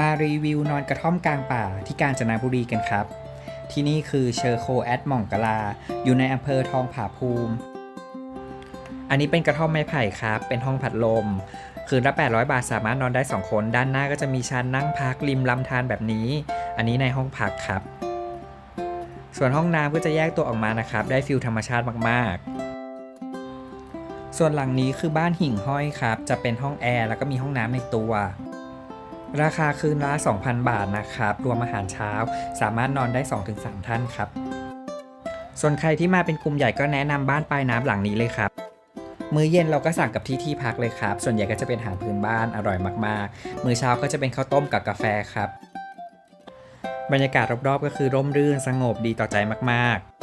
มารีวิวนอนกระท่อมกลางป่าที่กาญจนบุรีกันครับ ที่นี่คือเชอร์โคแอดหม่องกลา อยู่ในอำเภอทองผาภูมิ อันนี้เป็นกระท่อมไม้ไผ่ครับ เป็นห้องพัดลม คืนละ 800 บาทสามารถนอนได้ 2 คน ด้านหน้าก็จะมีชั้นนั่งพักริมลำธารแบบนี้ อันนี้ในห้องพักครับ ส่วนห้องน้ำก็จะแยกตัวออกมานะครับ ได้ฟิลธรรมชาติมากๆส่วนหลังนี้คือบ้านหิ่งห้อยครับ จะเป็นห้องแอร์แล้วก็มีห้องน้ำในตัว ราคาคืนละ 2,000 บาทนะครับ รวมอาหารเช้า สามารถนอนได้ 2-3 ท่านครับ ส่วนใครที่มาเป็นกลุ่มใหญ่ก็แนะนำบ้านปลายน้ำหลังนี้เลยครับ มื้อเย็นเราก็สั่งกับที่ที่พักเลยครับ ส่วนใหญ่ก็จะเป็นอาหารพื้นบ้านอร่อยมากๆ มื้อเช้าก็จะเป็นข้าวต้มกับกาแฟครับ บรรยากาศรอบๆ ก็คือร่มรื่นสงบดีต่อใจมากๆ